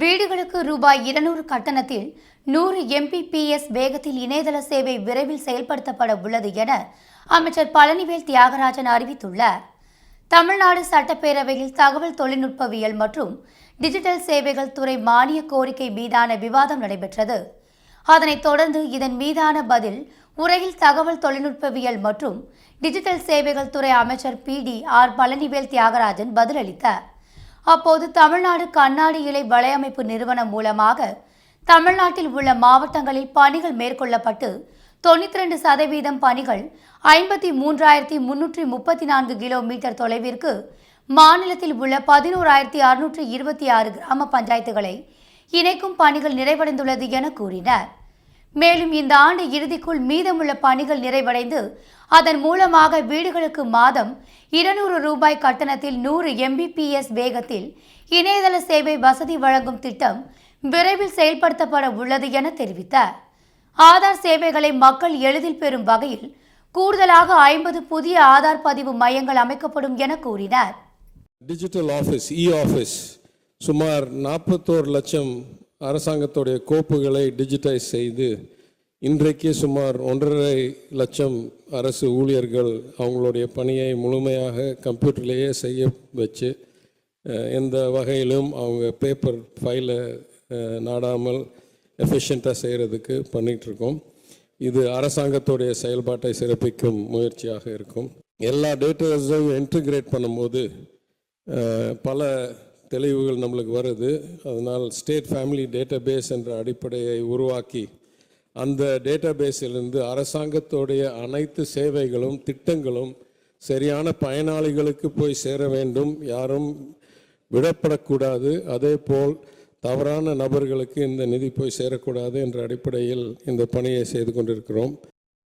வீடுகளுக்கு ரூபாய் இருநூறு கட்டணத்தில் நூறு எம்பிபிஎஸ் வேகத்தில் இணையதள சேவை விரைவில் செயல்படுத்தப்பட உள்ளது என அமைச்சர் பழனிவேல் தியாகராஜன் அறிவித்துள்ளார். தமிழ்நாடு சட்டப்பேரவையில் தகவல் தொழில்நுட்பவியல் மற்றும் டிஜிட்டல் சேவைகள் துறை மானிய கோரிக்கை மீதான விவாதம் நடைபெற்றது. அதனைத் தொடர்ந்து இதன் மீதான பதில் உரையில் தகவல் தொழில்நுட்பவியல் மற்றும் டிஜிட்டல் சேவைகள் துறை அமைச்சர் P T R Palanivel Thiagarajan பதிலளித்தார். அப்போது தமிழ்நாடு கண்ணாடி இலை வலையமைப்பு நிறுவனம் மூலமாக தமிழ்நாட்டில் உள்ள மாவட்டங்களில் பணிகள் மேற்கொள்ளப்பட்டு தொண்ணூற்றி ரெண்டு சதவீதம் பணிகள் ஐம்பத்தி மூன்றாயிரத்தி முன்னூற்றி முப்பத்தி நான்கு கிலோமீட்டர் தொலைவிற்கு மாநிலத்தில் உள்ள பதினோராயிரத்தி அறுநூற்றி இருபத்தி ஆறு கிராம பஞ்சாயத்துகளை இணைக்கும் பணிகள் நிறைவடைந்துள்ளது என கூறினார். மேலும் இந்த ஆண்டு இறுதிக்குள் மீதமுள்ள பணிகள் நிறைவடைந்து அதன் மூலமாக வீடுகளுக்கு மாதம் இருநூறு ரூபாய் கட்டணத்தில் நூறு எம்பிபிஎஸ் வேகத்தில் இணையதள சேவை வசதி வழங்கும் திட்டம் விரைவில் செயல்படுத்தப்பட உள்ளது என தெரிவித்தார். ஆதார் சேவைகளை மக்கள் எளிதில் பெறும் வகையில் கூடுதலாக ஐம்பது புதிய ஆதார் பதிவு மையங்கள் அமைக்கப்படும் என கூறினார். டிஜிட்டல் ஆஃபீஸ் இ ஆஃபீஸ் சுமார் நாற்பத்தோரு லட்சம் அரசாங்கத்துடைய கோப்புகளை டிஜிட்டைஸ் செய்து இன்றைக்கு சுமார் ஒன்றரை லட்சம் அரசு ஊழியர்கள் அவங்களுடைய பணியை முழுமையாக கம்ப்யூட்டர்லேயே செய்ய வச்சு எந்த வகையிலும் அவங்க பேப்பர் ஃபைலை நாடாமல் எஃபிஷியண்ட்டாக செய்கிறதுக்கு பண்ணிகிட்ருக்கோம் இது அரசாங்கத்துடைய செயல்பாட்டை சிறப்பிக்கும் முயற்சியாக இருக்கும். எல்லா டேட்டாஸையும் இன்டிகிரேட் பண்ணும்போது பல தெளிவுகள் நம்மளுக்கு வருது. அதனால் ஸ்டேட் ஃபேமிலி டேட்டாபேஸ் என்ற அடிப்படையை உருவாக்கி அந்த டேட்டாபேஸிலிருந்து அரசாங்கத்துடைய அனைத்து சேவைகளும் திட்டங்களும் சரியான பயனாளிகளுக்கு போய் சேர வேண்டும். யாரும் விடப்படக்கூடாது. அதே போல் தவறான நபர்களுக்கு இந்த நிதி போய் சேரக்கூடாது என்ற அடிப்படையில் இந்த பணியை செய்து கொண்டிருக்கிறோம்.